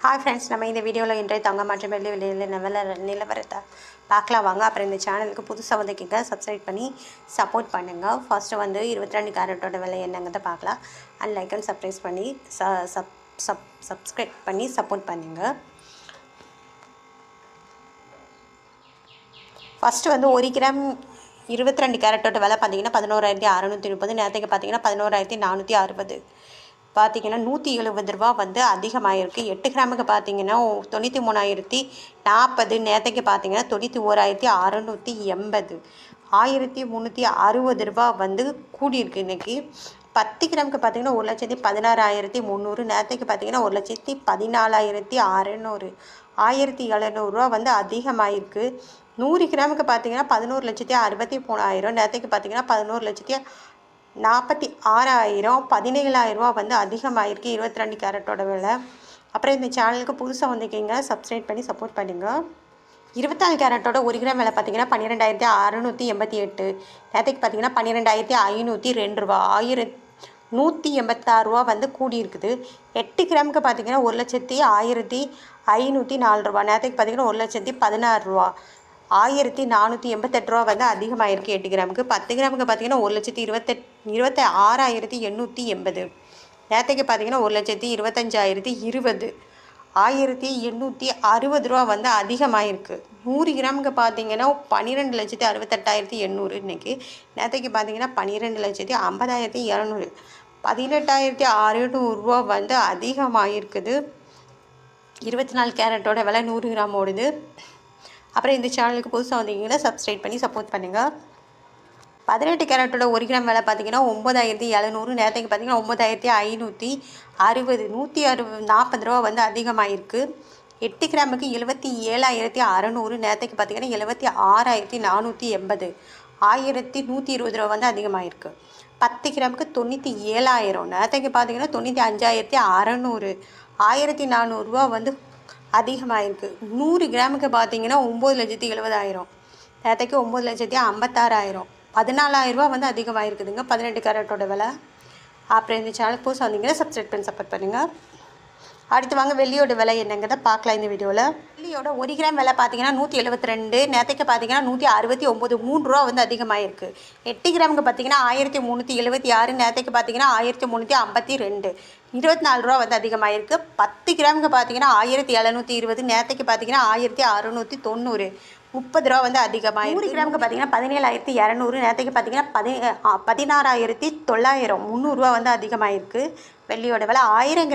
Hi friends நம்ம இந்த வீடியோவில் இன்றைய தங்க மற்றும் வெள்ளி விலையில் நிலவர நிலவரத்தை பார்க்கலாம். வாங்க அப்புறம் இந்த சேனலுக்கு புதுசாக வந்துக்கிங்க சப்ஸ்கிரைப் பண்ணி சப்போர்ட் பண்ணுங்கள் ஃபர்ஸ்ட்டு வந்து இருபத்தி ரெண்டு கேரட்டோட விலை என்னங்கிறத பார்க்கலாம். அண்ட் லைக் அண்ட் சப்ரைஸ் பண்ணி ச சப் சப் சப்ஸ்கிரைப் பண்ணி சப்போர்ட் பண்ணுங்கள் ஃபஸ்ட்டு வந்து ஒரு கிராம் இருபத்தி ரெண்டு கேரட்டோட விலை பார்த்தீங்கன்னா பதினோராயிரத்தி அறநூற்றி முப்பது. நேரத்துக்கு பார்த்தீங்கன்னா பதினோராயிரத்தி நானூற்றி அறுபது. பார்த்தீங்கன்னா நூற்றி எழுபது ரூபா வந்து அதிகமாகிருக்கு எட்டு கிராமுக்கு பார்த்தீங்கன்னா தொண்ணூற்றி மூணாயிரத்தி நாற்பது நேரத்துக்கு பார்த்தீங்கன்னா தொண்ணூற்றி ஓராயிரத்தி அறநூற்றி எண்பது. ஆயிரத்தி முந்நூற்றி அறுபது ரூபா வந்து கூடியிருக்கு இன்றைக்கி பத்து கிராமுக்கு பார்த்தீங்கன்னா ஒரு லட்சத்தி பதினாறாயிரத்தி முந்நூறு நேரத்துக்கு பார்த்தீங்கன்னா ஒரு லட்சத்தி பதினாலாயிரத்தி அறநூறு. ஆயிரத்தி எழுநூறுரூவா வந்து அதிகமாகிருக்கு நூறு கிராமுக்கு பார்த்தீங்கன்னா பதினோரு லட்சத்தி அறுபத்தி மூணாயிரம் நேரத்துக்கு பார்த்தீங்கன்னா பதினோரு லட்சத்தி நாற்பத்தி ஆறாயிரம் பதினேழாயிரரூவா வந்து அதிகமாகிருக்கு இருபத்தி ரெண்டு கேரட்டோட விலை. அப்புறம் இந்த சேனலுக்கு புதுசாக வந்திருக்கீங்க சப்ஸ்கிரைப் பண்ணி சப்போர்ட் பண்ணுங்கள் இருபத்தாலு கேரட்டோட ஒரு கிராம் விலை பார்த்தீங்கன்னா பன்னிரெண்டாயிரத்தி அறநூற்றி எண்பத்தி எட்டு. நேற்றுக்கு பார்த்தீங்கன்னா பன்னிரெண்டாயிரத்தி ஐநூற்றி ரெண்டு ரூபா. ஆயிரத்தி நூற்றி எண்பத்தாறுரூவா வந்து கூடி இருக்குது எட்டு கிராமுக்கு பார்த்தீங்கன்னா ஒரு லட்சத்தி ஆயிரத்தி ஐநூற்றி நாலு ரூபா. நேற்றுக்கு பார்த்தீங்கன்னா ஒரு லட்சத்தி பதினாறு ரூபா. ஆயிரத்தி நானூற்றி எண்பத்தெட்டு ரூபா வந்து அதிகமாகிருக்கு எட்டு கிராமுக்கு. பத்து கிராமுக்கு பார்த்தீங்கன்னா ஒரு லட்சத்தி இருபத்தெட் இருபத்தி ஆறாயிரத்தி எண்ணூற்றி எண்பது. நேற்றுக்கு பார்த்தீங்கன்னா ஒரு லட்சத்தி இருபத்தஞ்சாயிரத்தி இருபது. ஆயிரத்தி எண்ணூற்றி அறுபது ரூபா வந்து அதிகமாகிருக்கு நூறு கிராமுக்கு பார்த்தீங்கன்னா பன்னிரெண்டு லட்சத்தி அறுபத்தெட்டாயிரத்தி எண்ணூறு இன்றைக்கி நேற்றுக்கு பார்த்தீங்கன்னா பன்னிரெண்டு லட்சத்தி ஐம்பதாயிரத்தி இரநூறு. பதினெட்டாயிரத்தி அறுநூறுவா வந்து அதிகமாகிருக்குது இருபத்தி நாலு கேரட்டோட விலை நூறு கிராம் ஓடுது. அப்புறம் இந்த சேனலுக்கு புதுசாக வந்தீங்கன்னா சப்ஸ்கிரைப் பண்ணி சப்போர்ட் பண்ணுங்கள் பதினெட்டு கேரட்டோட ஒரு கிராம் விலை பார்த்தீங்கன்னா ஒம்பதாயிரத்தி எழுநூறு. நேரத்துக்கு பார்த்தீங்கன்னா ஒம்பதாயிரத்தி ஐநூற்றி அறுபது. நூற்றி அறுபது நாற்பது ரூபா வந்து அதிகமாகிருக்கு எட்டு கிராமுக்கு எழுபத்தி ஏழாயிரத்தி அறநூறு. நேரத்துக்கு பார்த்தீங்கன்னா எழுபத்தி ஆறாயிரத்தி நானூற்றி எண்பது. ஆயிரத்தி நூற்றி இருபது ரூபா வந்து அதிகமாகிருக்கு பத்து கிராமுக்கு தொண்ணூற்றி ஏழாயிரம். நேரத்துக்கு பார்த்தீங்கன்னா தொண்ணூற்றி அஞ்சாயிரத்தி அறநூறு. ஆயிரத்தி நானூறுரூவா வந்து அதிகமாகிருக்கு நூறு கிராமுக்கு பார்த்தீங்கன்னா ஒம்பது லட்சத்தி எழுபதாயிரம். நேரத்துக்கு ஒம்பது லட்சத்தி ஐம்பத்தாறாயிரம். பதினாலாயிரரூபா வந்து அதிகமாகிருக்குதுங்க பதினெட்டு கேரட்டோட விலை. அப்புறம் இந்த சேனல் புதுசாக வந்தீங்கன்னா சப்ஸ்கிரைப் பண்ணி சப்போர்ட் பண்ணுங்கள் அடுத்து வாங்க வெள்ளியோட விலை என்னங்கிறத பார்க்கலாம் இந்த வீடியோவில் வெள்ளியோட ஒரு கிராம் விலை பார்த்தீங்கன்னா நூற்றி எழுபத்தி ரெண்டு நேற்றுக்கு பார்த்தீங்கன்னா நூற்றி அறுபத்தி ஒம்பது மூணு ரூபா வந்து அதிகமாகிருக்கு எட்டு கிராமுக்கு பார்த்தீங்கன்னா ஆயிரத்தி முந்நூற்றி எழுபத்தி ஆறு நேற்றுக்கு பார்த்தீங்கன்னா ஆயிரத்தி முந்நூற்றி ஐம்பத்தி ரெண்டு. இருபத்தி நாலு ரூபா வந்து அதிகமாகிருக்கு பத்து கிராமுக்கு பார்த்தீங்கன்னா ஆயிரத்தி எழுநூற்றி இருபது நேற்றுக்கு பார்த்தீங்கன்னா ஆயிரத்தி அறுநூற்றி தொண்ணூறு. முப்பது ரூபா வந்து அதிகமாக நூறு கிராமுக்கு பார்த்தீங்கன்னா பதினேழாயிரத்தி இரநூறு நேற்றுக்கு பார்த்தீங்கன்னா பதி பதினாறாயிரத்தி தொள்ளாயிரம் முந்நூறுரூவா வந்து அதிகமாகிருக்கு வெள்ளியோட விலை ஆயிரம்